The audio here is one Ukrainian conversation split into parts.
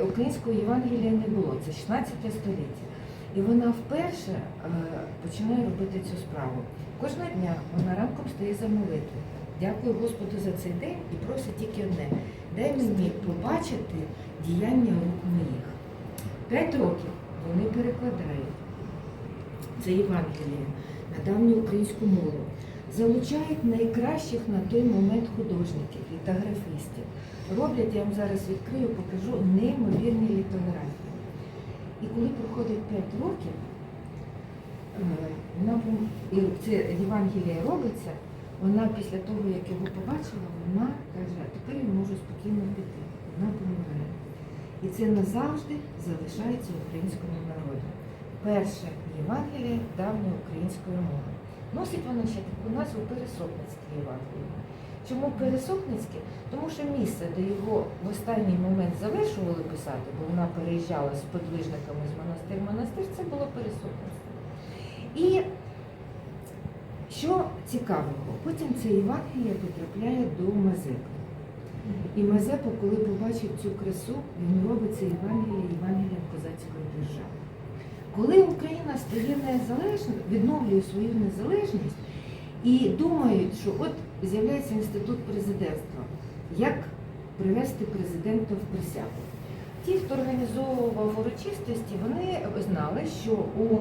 українського Євангелія не було, це 16 століття. І вона вперше е, починає робити цю справу. Кожного дня вона ранком стає за молитву. Дякую Господу за цей день і просить тільки одне. Дай мені побачити діяння рук моїх. П'ять років вони перекладають це Євангеліє на давню українську мову. Залучають найкращих на той момент художників, літографістів. Роблять, я вам зараз відкрию, покажу неймовірні літографії. І коли проходить 5 років, е, і це Євангеліє робиться, вона після того, як його побачила, вона каже, а тепер я можу спокійно піти. Вона помирає. І це назавжди залишається українському народу. Перше Євангеліє давньої української мови. Носить воно ще таку назву Пересопницьке Євангеліє. Чому Пересопницьке? Тому що місце, де його в останній момент завершували писати, бо вона переїжджала з подвижниками з монастир в монастир, це було Пересопницьке. І що цікавого, потім це Євангеліє потрапляє до Мазепи. І Мазепа, коли побачив цю красу, він робить це Євангеліє Євангелієм козацької держави. Коли Україна стає незалежною, відновлює свою незалежність і думають, що от з'являється інститут президентства, як привести президента в присягу. Ті, хто організовував урочистості, вони знали, що у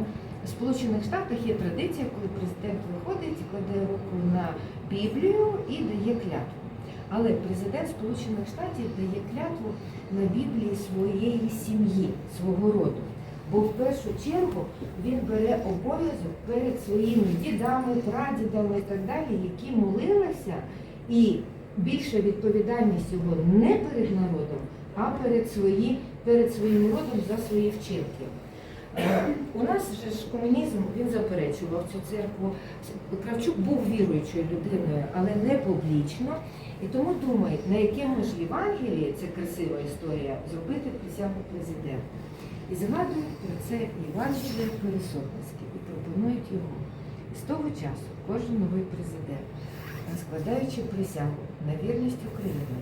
Сполучених Штатах є традиція, коли президент виходить кладе руку на Біблію і дає клятву. Але президент Сполучених Штатів дає клятву на Біблії своєї сім'ї, свого роду. Бо в першу чергу він бере обов'язок перед своїми дідами, прадідами і так далі, які молилися, і більша відповідальність його не перед народом, а перед, свої, перед своїм родом за свої вчинки. Е, У нас же ж комунізм він заперечував цю церкву. Кравчук був віруючою людиною, але не публічно. І тому думають, на якому ж Євангелії, це красива історія, зробити присягу президента. І згадують про це Євангеліє Пересопницьке і пропонують його. І з того часу кожен новий президент, складаючи присягу на вірність України,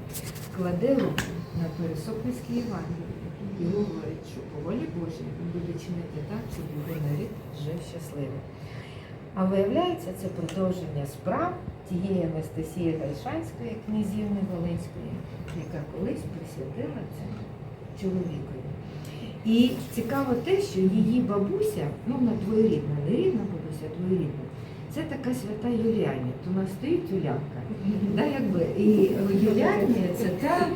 кладе руку на Пересопницьке Євангеліє і говорить, що по волі Божій він буде чинити так, щоб його нарід жив щасливо. А виявляється, це продовження справ тієї Анастасії Гайшанської, князівни Волинської, яка колись присвятила це чоловікові. І цікаво те, що її бабуся, ну вона двоюрідна, не рідна бабуся, а двоюрідна, це така свята Юліанія. То нас стоїть Юлянка. Да, якби. І Юліанія це та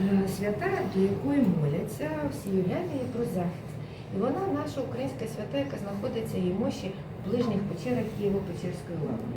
е, свята, до якої моляться всі Юліанії про захист. І вона наша українська свята, яка знаходиться її мощі в ближніх печерах Києво-Печерської лаври.